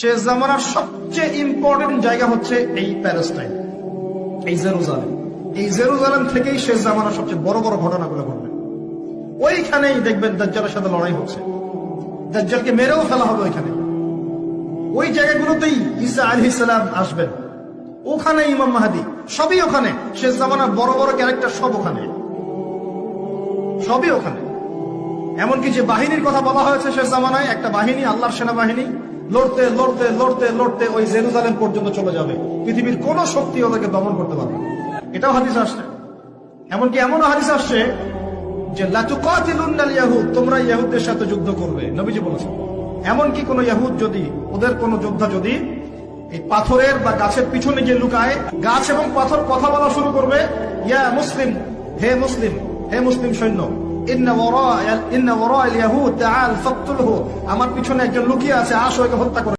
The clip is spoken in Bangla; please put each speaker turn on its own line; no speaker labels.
শেষ জামানার সবচেয়ে ইম্পর্টেন্ট জায়গা হচ্ছে এই প্যালেস্টাইন, এই জেরুজালেম। এই জেরুজালেম থেকেই শেষ জামানার সবচেয়ে বড় বড় ঘটনাগুলো ঘটবে। ওইখানেই দেখবেন দাজ্জালের সাথে লড়াই হচ্ছে। দাজ্জালকে মেরেও ফেলা হবে ওইখানে। ওই জায়গাগুলোতেই ঈসা আলহি সালাম আসবেন। ওখানে ইমাম মাহাদি, সবই ওখানে। শেষ জামানার বড় বড় ক্যারেক্টার সব ওখানে। সবই ওখানে। এমনকি যে বাহিনীর কথা বলা হয়েছে শেষ জামানায়, একটা বাহিনী, আল্লাহর সেনাবাহিনী লড়তে লড়তে লড়তে লড়তে ওই জেরুজালেম পর্যন্ত চলে যাবে। পৃথিবীর কোন শক্তি ওদেরকে দমন করতে পারবে। এটাও হাদিস আসছে। এমনকি এমনও হাদিস আসছে যে, লাতুকাতিলুন্নাল তোমরা ইয়াহুদদের সাথে যুদ্ধ করবে। নবীজি বলেছেন। এমনকি কোন ইয়াহুদ যদি, ওদের কোন যোদ্ধা যদি, এই পাথরের বা গাছের পিছনে গিয়ে লুকায়, গাছ এবং পাথর কথা বলা শুরু করবে, ইয়া মুসলিম, হে মুসলিম হে মুসলিম সৈন্য আমার পিছনে একজন লুকিয়ে আছে আসো একে হত্যা করে।